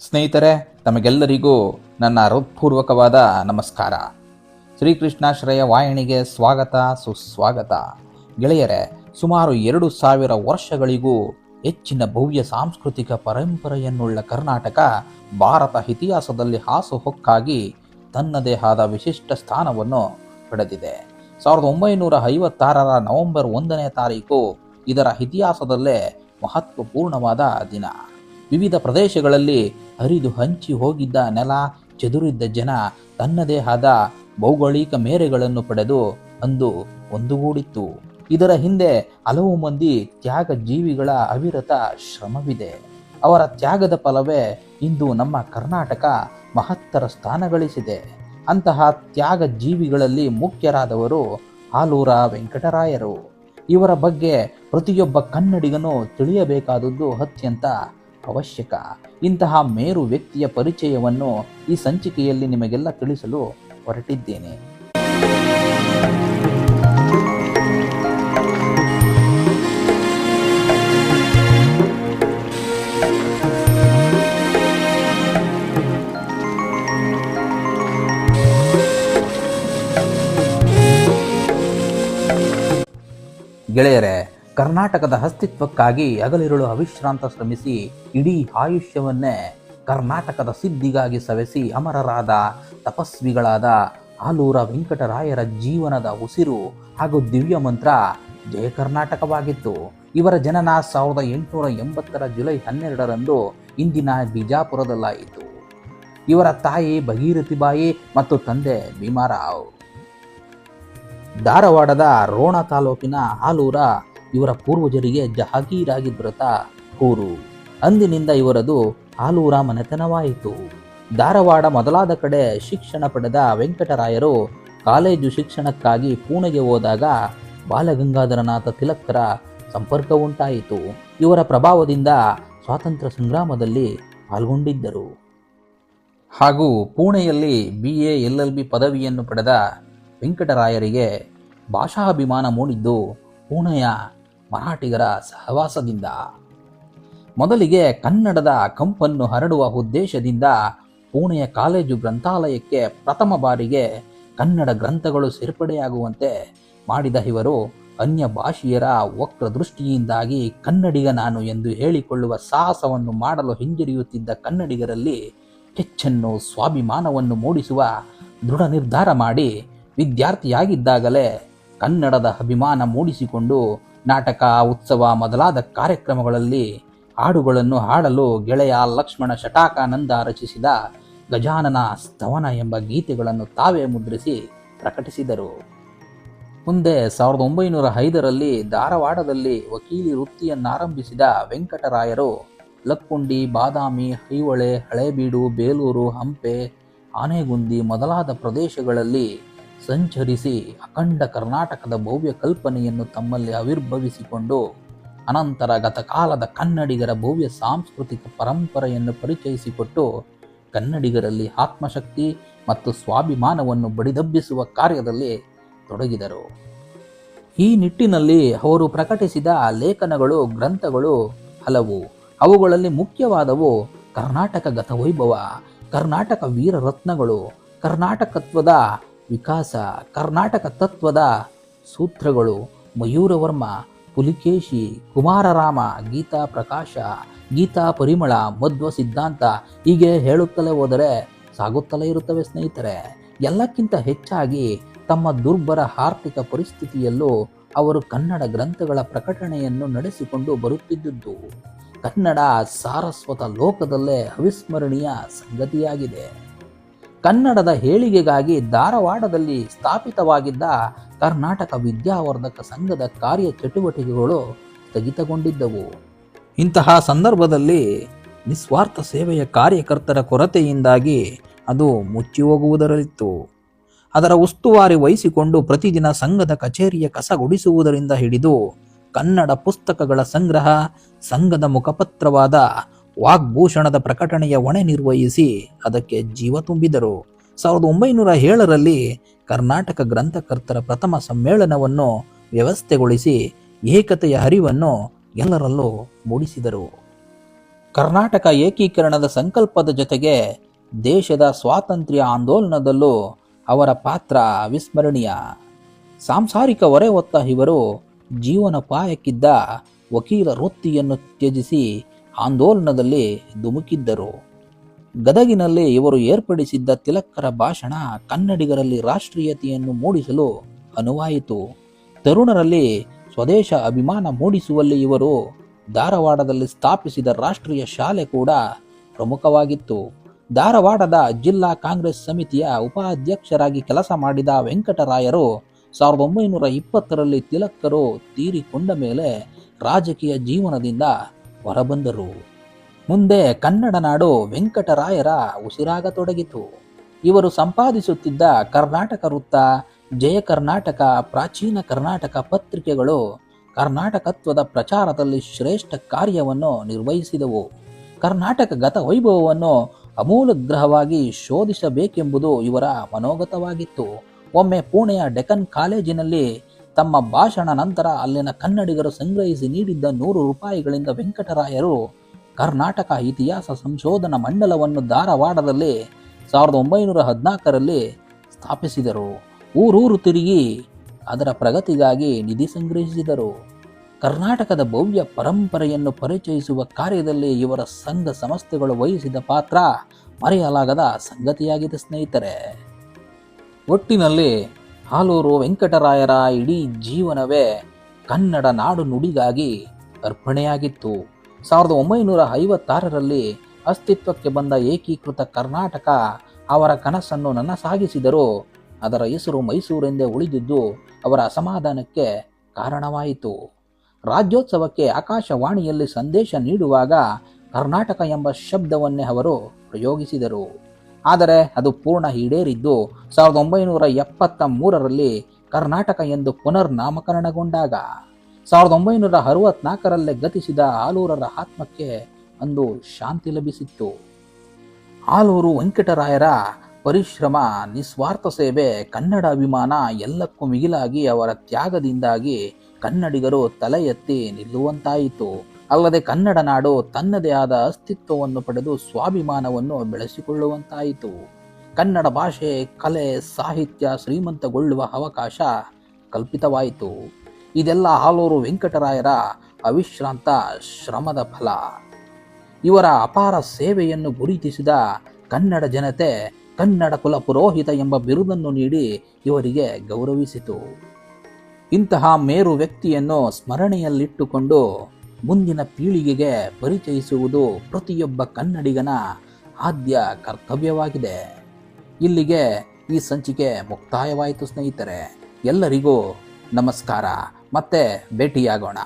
ಸ್ನೇಹಿತರೆ, ತಮಗೆಲ್ಲರಿಗೂ ನನ್ನ ಹೃತ್ಪೂರ್ವಕವಾದ ನಮಸ್ಕಾರ. ಶ್ರೀಕೃಷ್ಣಾಶ್ರಯ ವಾಹಿನಿಗೆ ಸ್ವಾಗತ, ಸುಸ್ವಾಗತ. ಗೆಳೆಯರೆ, ಸುಮಾರು ಎರಡು ಸಾವಿರ ವರ್ಷಗಳಿಗೂ ಹೆಚ್ಚಿನ ಭವ್ಯ ಸಾಂಸ್ಕೃತಿಕ ಪರಂಪರೆಯನ್ನುಳ್ಳ ಕರ್ನಾಟಕ ಭಾರತ ಇತಿಹಾಸದಲ್ಲಿ ಹಾಸುಹೊಕ್ಕಾಗಿ ತನ್ನದೇ ಆದ ವಿಶಿಷ್ಟ ಸ್ಥಾನವನ್ನು ಪಡೆದಿದೆ. ಸಾವಿರದ ಒಂಬೈನೂರ ಐವತ್ತಾರರ ನವೆಂಬರ್ ಒಂದನೇ ತಾರೀಕು ಇದರ ಇತಿಹಾಸದಲ್ಲೇ ಮಹತ್ವಪೂರ್ಣವಾದ ದಿನ. ವಿವಿಧ ಪ್ರದೇಶಗಳಲ್ಲಿ ಹರಿದು ಹಂಚಿ ಹೋಗಿದ್ದ ನೆಲ, ಚದುರಿದ್ದ ಜನ ತನ್ನದೇ ಆದ ಭೌಗೋಳಿಕ ಮೇರೆಗಳನ್ನು ಪಡೆದು ಅಂದು ಒಂದುಗೂಡಿತ್ತು. ಇದರ ಹಿಂದೆ ಹಲವು ಮಂದಿ ತ್ಯಾಗ ಜೀವಿಗಳ ಅವಿರತ ಶ್ರಮವಿದೆ. ಅವರ ತ್ಯಾಗದ ಫಲವೇ ಇಂದು ನಮ್ಮ ಕರ್ನಾಟಕ ಮಹತ್ತರ ಸ್ಥಾನ ಗಳಿಸಿದೆ ಅಂತಹ ತ್ಯಾಗ ಜೀವಿಗಳಲ್ಲಿ ಮುಖ್ಯರಾದವರು ಆಲೂರ ವೆಂಕಟರಾಯರು. ಇವರ ಬಗ್ಗೆ ಪ್ರತಿಯೊಬ್ಬ ಕನ್ನಡಿಗನು ತಿಳಿಯಬೇಕಾದದ್ದು ಅತ್ಯಂತ ಅವಶ್ಯಕ. ಇಂತಹ ಮೇರು ವ್ಯಕ್ತಿಯ ಪರಿಚಯವನ್ನು ಈ ಸಂಚಿಕೆಯಲ್ಲಿ ನಿಮಗೆಲ್ಲ ತಿಳಿಸಲು ಹೊರಟಿದ್ದೇನೆ. ಗೆಳೆಯರೆ ಕರ್ನಾಟಕದ ಅಸ್ತಿತ್ವಕ್ಕಾಗಿ ಹಗಲಿರುಳು ಅವಿಶ್ರಾಂತ ಶ್ರಮಿಸಿ ಇಡೀ ಆಯುಷ್ಯವನ್ನೇ ಕರ್ನಾಟಕದ ಸಿದ್ಧಿಗಾಗಿ ಸವೆಸಿ ಅಮರರಾದ ತಪಸ್ವಿಗಳಾದ ಆಲೂರ ವೆಂಕಟರಾಯರ ಜೀವನದ ಉಸಿರು ಹಾಗೂ ದಿವ್ಯ ಮಂತ್ರ ಜಯ ಕರ್ನಾಟಕವಾಗಿತ್ತು. ಇವರ ಜನನ ಸಾವಿರದ ಎಂಟುನೂರ ಎಂಬತ್ತರ ಜುಲೈ ಹನ್ನೆರಡರಂದು ಇಂದಿನ ಬಿಜಾಪುರದಲ್ಲಾಯಿತು. ಇವರ ತಾಯಿ ಭಗೀರಥಿಬಾಯಿ ಮತ್ತು ತಂದೆ ಭೀಮಾರಾವ್. ಧಾರವಾಡದ ರೋಣ ತಾಲೂಕಿನ ಆಲೂರ ಇವರ ಪೂರ್ವಜರಿಗೆ ಜಹಾಗೀರಾಗಿ ದೊರೆತ ಊರು ಅಂದಿನಿಂದ ಇವರದು ಆಲೂರ ಮನೆತನವಾಯಿತು ಧಾರವಾಡ ಮೊದಲಾದ ಕಡೆ ಶಿಕ್ಷಣ ಪಡೆದ ವೆಂಕಟರಾಯರು ಕಾಲೇಜು ಶಿಕ್ಷಣಕ್ಕಾಗಿ ಪುಣೆಗೆ ಹೋದಾಗ ಬಾಲಗಂಗಾಧರನಾಥ ತಿಲಕ್ಕರ ಸಂಪರ್ಕ ಉಂಟಾಯಿತು. ಇವರ ಪ್ರಭಾವದಿಂದ ಸ್ವಾತಂತ್ರ್ಯ ಸಂಗ್ರಾಮದಲ್ಲಿ ಪಾಲ್ಗೊಂಡಿದ್ದರು. ಹಾಗೂ ಪುಣೆಯಲ್ಲಿ B A L L B ಪದವಿಯನ್ನು ಪಡೆದ ವೆಂಕಟರಾಯರಿಗೆ ಭಾಷಾಭಿಮಾನ ಮೂಡಿದ್ದು ಪುಣೆಯ ಮರಾಠಿಗರ ಸಹವಾಸದಿಂದ. ಮೊದಲಿಗೆ ಕನ್ನಡದ ಕಂಪನ್ನು ಹರಡುವ ಉದ್ದೇಶದಿಂದ ಪುಣೆಯ ಕಾಲೇಜು ಗ್ರಂಥಾಲಯಕ್ಕೆ ಪ್ರಥಮ ಬಾರಿಗೆ ಕನ್ನಡ ಗ್ರಂಥಗಳು ಸೇರ್ಪಡೆಯಾಗುವಂತೆ ಮಾಡಿದ ಇವರು ಅನ್ಯ ಭಾಷೆಯರ ವಕ್ರ ದೃಷ್ಟಿಯಿಂದಾಗಿ ಕನ್ನಡಿಗ ನಾನು ಎಂದು ಹೇಳಿಕೊಳ್ಳುವ ಸಾಹಸವನ್ನು ಮಾಡಲು ಹಿಂಜರಿಯುತ್ತಿದ್ದ ಕನ್ನಡಿಗರಲ್ಲಿ ಕೆಚ್ಚನ್ನು, ಸ್ವಾಭಿಮಾನವನ್ನು ಮೂಡಿಸುವ ದೃಢ ನಿರ್ಧಾರ ಮಾಡಿ ವಿದ್ಯಾರ್ಥಿಯಾಗಿದ್ದಾಗಲೇ ಕನ್ನಡದ ಅಭಿಮಾನ ಮೂಡಿಸಿಕೊಂಡು ನಾಟಕ, ಉತ್ಸವ ಮೊದಲಾದ ಕಾರ್ಯಕ್ರಮಗಳಲ್ಲಿ ಹಾಡುಗಳನ್ನು ಹಾಡಲು ಗೆಳೆಯ ಲಕ್ಷ್ಮಣ ಶಟಾಕಾನಂದ ರಚಿಸಿದ ಗಜಾನನ ಸ್ತವನ ಎಂಬ ಗೀತೆಗಳನ್ನು ತಾವೇ ಮುದ್ರಿಸಿ ಪ್ರಕಟಿಸಿದರು. ಮುಂದೆ ಸಾವಿರದ ಒಂಬೈನೂರ ಐದರಲ್ಲಿ ಧಾರವಾಡದಲ್ಲಿ ವಕೀಲಿ ವೃತ್ತಿಯನ್ನಾರಂಭಿಸಿದ ವೆಂಕಟರಾಯರು ಲಕ್ಕುಂಡಿ, ಬಾದಾಮಿ ಐಹೊಳೆ ಹಳೇಬೀಡು, ಬೇಲೂರು, ಹಂಪೆ, ಆನೆಗುಂದಿ ಮೊದಲಾದ ಪ್ರದೇಶಗಳಲ್ಲಿ ಸಂಚರಿಸಿ ಅಖಂಡ ಕರ್ನಾಟಕದ ಭವ್ಯ ಕಲ್ಪನೆಯನ್ನು ತಮ್ಮಲ್ಲಿ ಆವಿರ್ಭವಿಸಿಕೊಂಡು ಅನಂತರ ಗತಕಾಲದ ಕನ್ನಡಿಗರ ಭವ್ಯ ಸಾಂಸ್ಕೃತಿಕ ಪರಂಪರೆಯನ್ನು ಪರಿಚಯಿಸಿಕೊಟ್ಟು ಕನ್ನಡಿಗರಲ್ಲಿ ಆತ್ಮಶಕ್ತಿ ಮತ್ತು ಸ್ವಾಭಿಮಾನವನ್ನು ಬಡಿದಬ್ಬಿಸುವ ಕಾರ್ಯದಲ್ಲಿ ತೊಡಗಿದರು. ಈ ನಿಟ್ಟಿನಲ್ಲಿ ಅವರು ಪ್ರಕಟಿಸಿದ ಲೇಖನಗಳು, ಗ್ರಂಥಗಳು ಹಲವು. ಅವುಗಳಲ್ಲಿ ಮುಖ್ಯವಾದವು ಕರ್ನಾಟಕ ಗತವೈಭವ, ಕರ್ನಾಟಕ ವೀರರತ್ನಗಳು, ಕರ್ನಾಟಕತ್ವದ ವಿಕಾಸ, ಕರ್ನಾಟಕ ತತ್ವದ ಸೂತ್ರಗಳು ಮಯೂರವರ್ಮ, ಪುಲಿಕೇಶಿ, ಕುಮಾರರಾಮ, ಗೀತಾ ಪ್ರಕಾಶ, ಗೀತಾ ಪರಿಮಳ, ಮಧ್ವ ಸಿದ್ಧಾಂತ ಹೀಗೆ ಹೇಳುತ್ತಲೇ ಹೋದರೆ ಸಾಗುತ್ತಲೇ ಇರುತ್ತವೆ ಸ್ನೇಹಿತರೆ. ಎಲ್ಲಕ್ಕಿಂತ ಹೆಚ್ಚಾಗಿ ತಮ್ಮ ದುರ್ಬರ ಆರ್ಥಿಕ ಪರಿಸ್ಥಿತಿಯಲ್ಲೂ ಅವರು ಕನ್ನಡ ಗ್ರಂಥಗಳ ಪ್ರಕಟಣೆಯನ್ನು ನಡೆಸಿಕೊಂಡು ಬರುತ್ತಿದ್ದುದು ಕನ್ನಡ ಸಾರಸ್ವತ ಲೋಕದಲ್ಲೇ ಅವಿಸ್ಮರಣೀಯ ಸಂಗತಿಯಾಗಿದೆ. ಕನ್ನಡದ ಹೇಳಿಗೆಗಾಗಿ ಧಾರವಾಡದಲ್ಲಿ ಸ್ಥಾಪಿತವಾಗಿದ್ದ ಕರ್ನಾಟಕ ವಿದ್ಯಾವರ್ಧಕ ಸಂಘದ ಕಾರ್ಯ ಚಟುವಟಿಕೆಗಳು ಸ್ಥಗಿತಗೊಂಡಿದ್ದವು. ಇಂತಹ ಸಂದರ್ಭದಲ್ಲಿ ನಿಸ್ವಾರ್ಥ ಸೇವೆಯ ಕಾರ್ಯಕರ್ತರ ಕೊರತೆಯಿಂದಾಗಿ ಅದು ಮುಚ್ಚಿ ಹೋಗುವುದರಲ್ಲಿತ್ತು ಅದರ ಉಸ್ತುವಾರಿ ವಹಿಸಿಕೊಂಡು ಪ್ರತಿದಿನ ಸಂಘದ ಕಚೇರಿಯ ಕಸ ಗುಡಿಸುವುದರಿಂದ ಹಿಡಿದು ಕನ್ನಡ ಪುಸ್ತಕಗಳ ಸಂಗ್ರಹ, ಸಂಘದ ಮುಖಪತ್ರವಾದ ವಾಗ್ಭೂಷಣದ ಪ್ರಕಟಣೆಯ ಹೊಣೆ ನಿರ್ವಹಿಸಿ ಅದಕ್ಕೆ ಜೀವ ತುಂಬಿದರು. ಸಾವಿರದ ಒಂಬೈನೂರ ಏಳರಲ್ಲಿ ಕರ್ನಾಟಕ ಗ್ರಂಥಕರ್ತರ ಪ್ರಥಮ ಸಮ್ಮೇಳನವನ್ನು ವ್ಯವಸ್ಥೆಗೊಳಿಸಿ ಏಕತೆಯ ಹರಿವನ್ನು ಎಲ್ಲರಲ್ಲೂ ಮೂಡಿಸಿದರು. ಕರ್ನಾಟಕ ಏಕೀಕರಣದ ಸಂಕಲ್ಪದ ಜೊತೆಗೆ ದೇಶದ ಸ್ವಾತಂತ್ರ್ಯ ಆಂದೋಲನದಲ್ಲೂ ಅವರ ಪಾತ್ರ ಅವಿಸ್ಮರಣೀಯ. ಸಾಂಸಾರಿಕ ಹೊರೆ ಹೊತ್ತ ಇವರು ಜೀವನೋಪಾಯಕ್ಕಿದ್ದ ವಕೀಲ ವೃತ್ತಿಯನ್ನು ತ್ಯಜಿಸಿ ಆಂದೋಲನದಲ್ಲಿ ಧುಮುಕಿದ್ದರು. ಗದಗಿನಲ್ಲಿ ಇವರು ಏರ್ಪಡಿಸಿದ್ದ ತಿಲಕ್ಕರ ಭಾಷಣ ಕನ್ನಡಿಗರಲ್ಲಿ ರಾಷ್ಟ್ರೀಯತೆಯನ್ನು ಮೂಡಿಸಲು ಅನುವಾಯಿತು. ತರುಣರಲ್ಲಿ ಸ್ವದೇಶ ಅಭಿಮಾನ ಮೂಡಿಸುವಲ್ಲಿ ಇವರು ಧಾರವಾಡದಲ್ಲಿ ಸ್ಥಾಪಿಸಿದ ರಾಷ್ಟ್ರೀಯ ಶಾಲೆ ಕೂಡ ಪ್ರಮುಖವಾಗಿತ್ತು. ಧಾರವಾಡದ ಜಿಲ್ಲಾ ಕಾಂಗ್ರೆಸ್ ಸಮಿತಿಯ ಉಪಾಧ್ಯಕ್ಷರಾಗಿ ಕೆಲಸ ಮಾಡಿದ ವೆಂಕಟರಾಯರು ಸಾವಿರದ ಒಂಬೈನೂರ ಇಪ್ಪತ್ತರಲ್ಲಿ ತಿಲಕ್ಕರು ತೀರಿಕೊಂಡ ಮೇಲೆ ರಾಜಕೀಯ ಜೀವನದಿಂದ ಹೊರಬಂದರು. ಮುಂದೆ ಕನ್ನಡ ನಾಡು ವೆಂಕಟರಾಯರ ಉಸಿರಾಗತೊಡಗಿತು. ಇವರು ಸಂಪಾದಿಸುತ್ತಿದ್ದ ಕರ್ನಾಟಕ ವೃತ್ತ, ಜಯ ಕರ್ನಾಟಕ, ಪ್ರಾಚೀನ ಕರ್ನಾಟಕ ಪತ್ರಿಕೆಗಳು ಕರ್ನಾಟಕತ್ವದ ಪ್ರಚಾರದಲ್ಲಿ ಶ್ರೇಷ್ಠ ಕಾರ್ಯವನ್ನು ನಿರ್ವಹಿಸಿದವು. ಕರ್ನಾಟಕ ಗತ ವೈಭವವನ್ನು ಅಮೂಲಗ್ರಹವಾಗಿ ಶೋಧಿಸಬೇಕೆಂಬುದು ಇವರ ಮನೋಗತವಾಗಿತ್ತು. ಒಮ್ಮೆ ಪುಣೆಯ ಡೆಕನ್ ಕಾಲೇಜಿನಲ್ಲಿ ತಮ್ಮ ಭಾಷಣ ನಂತರ ಅಲ್ಲಿನ ಕನ್ನಡಿಗರು ಸಂಗ್ರಹಿಸಿ ನೀಡಿದ್ದ ನೂರು ರೂಪಾಯಿಗಳಿಂದ ವೆಂಕಟರಾಯರು ಕರ್ನಾಟಕ ಇತಿಹಾಸ ಸಂಶೋಧನಾ ಮಂಡಲವನ್ನು ಧಾರವಾಡದಲ್ಲಿ ಸಾವಿರದ ಒಂಬೈನೂರ ಹದಿನಾಲ್ಕರಲ್ಲಿ ಸ್ಥಾಪಿಸಿದರು. ಊರೂರು ತಿರುಗಿ ಅದರ ಪ್ರಗತಿಗಾಗಿ ನಿಧಿ ಸಂಗ್ರಹಿಸಿದರು. ಕರ್ನಾಟಕದ ಭವ್ಯ ಪರಂಪರೆಯನ್ನು ಪರಿಚಯಿಸುವ ಕಾರ್ಯದಲ್ಲಿ ಇವರ ಸಂಘ ಸಂಸ್ಥೆಗಳು ವಹಿಸಿದ ಪಾತ್ರ ಮರೆಯಲಾಗದ ಸಂಗತಿಯಾಗಿದೆ ಸ್ನೇಹಿತರೆ. ಒಟ್ಟಿನಲ್ಲಿ ಹಾಲೂರು ವೆಂಕಟರಾಯರ ಇಡೀ ಜೀವನವೇ ಕನ್ನಡ ನಾಡು ನುಡಿಗಾಗಿ ಅರ್ಪಣೆಯಾಗಿತ್ತು. ಸಾವಿರದ ಒಂಬೈನೂರ ಐವತ್ತಾರರಲ್ಲಿ ಅಸ್ತಿತ್ವಕ್ಕೆ ಬಂದ ಏಕೀಕೃತ ಕರ್ನಾಟಕ ಅವರ ಕನಸನ್ನು ನನಸಾಗಿಸಿದರೂ ಅದರ ಹೆಸರು ಮೈಸೂರೆಂದೇ ಉಳಿದಿದ್ದು ಅವರ ಅಸಮಾಧಾನಕ್ಕೆ ಕಾರಣವಾಯಿತು. ರಾಜ್ಯೋತ್ಸವಕ್ಕೆ ಆಕಾಶವಾಣಿಯಲ್ಲಿ ಸಂದೇಶ ನೀಡುವಾಗ ಕರ್ನಾಟಕ ಎಂಬ ಶಬ್ದವನ್ನೇ ಅವರು ಪ್ರಯೋಗಿಸಿದರು. ಆದರೆ ಅದು ಪೂರ್ಣ ಈಡೇರಿದ್ದು ಸಾವಿರದ ಒಂಬೈನೂರ ಎಪ್ಪತ್ತ ಮೂರರಲ್ಲಿ ಕರ್ನಾಟಕ ಎಂದು ಪುನರ್ ನಾಮಕರಣಗೊಂಡಾಗ. ಸಾವಿರದ ಒಂಬೈನೂರ ಅರವತ್ನಾಲ್ಕರಲ್ಲೇ ಗತಿಸಿದ ಆಲೂರರ ಆತ್ಮಕ್ಕೆ ಅಂದು ಶಾಂತಿ ಲಭಿಸಿತ್ತು. ಆಲೂರು ವೆಂಕಟರಾಯರ ಪರಿಶ್ರಮ, ನಿಸ್ವಾರ್ಥ ಸೇವೆ, ಕನ್ನಡ ಅಭಿಮಾನ ಎಲ್ಲಕ್ಕೂ ಮಿಗಿಲಾಗಿ ಅವರ ತ್ಯಾಗದಿಂದಾಗಿ ಕನ್ನಡಿಗರು ತಲೆ ಎತ್ತಿ ನಿಲ್ಲುವಂತಾಯಿತು. ಅಲ್ಲದೆ ಕನ್ನಡ ನಾಡು ತನ್ನದೇ ಆದ ಅಸ್ತಿತ್ವವನ್ನು ಪಡೆದು ಸ್ವಾಭಿಮಾನವನ್ನು ಬೆಳೆಸಿಕೊಳ್ಳುವಂತಾಯಿತು. ಕನ್ನಡ ಭಾಷೆ, ಕಲೆ, ಸಾಹಿತ್ಯ ಶ್ರೀಮಂತಗೊಳ್ಳುವ ಅವಕಾಶ ಕಲ್ಪಿತವಾಯಿತು. ಇದೆಲ್ಲ ಹಾಲೂರು ವೆಂಕಟರಾಯರ ಅವಿಶ್ರಾಂತ ಶ್ರಮದ ಫಲ. ಇವರ ಅಪಾರ ಸೇವೆಯನ್ನು ಗುರುತಿಸಿದ ಕನ್ನಡ ಜನತೆ ಕನ್ನಡ ಕುಲ ಪುರೋಹಿತ ಎಂಬ ಬಿರುದನ್ನು ನೀಡಿ ಇವರಿಗೆ ಗೌರವಿಸಿತು. ಇಂತಹ ಮೇರು ವ್ಯಕ್ತಿಯನ್ನು ಸ್ಮರಣೆಯಲ್ಲಿಟ್ಟುಕೊಂಡು ಮುಂದಿನ ಪೀಳಿಗೆಗೆ ಪರಿಚಯಿಸುವುದು ಪ್ರತಿಯೊಬ್ಬ ಕನ್ನಡಿಗನ ಆದ್ಯ ಕರ್ತವ್ಯವಾಗಿದೆ. ಇಲ್ಲಿಗೆ ಈ ಸಂಚಿಕೆ ಮುಕ್ತಾಯವಾಯಿತು ಸ್ನೇಹಿತರೆ. ಎಲ್ಲರಿಗೂ ನಮಸ್ಕಾರ. ಮತ್ತೆ ಭೇಟಿಯಾಗೋಣ.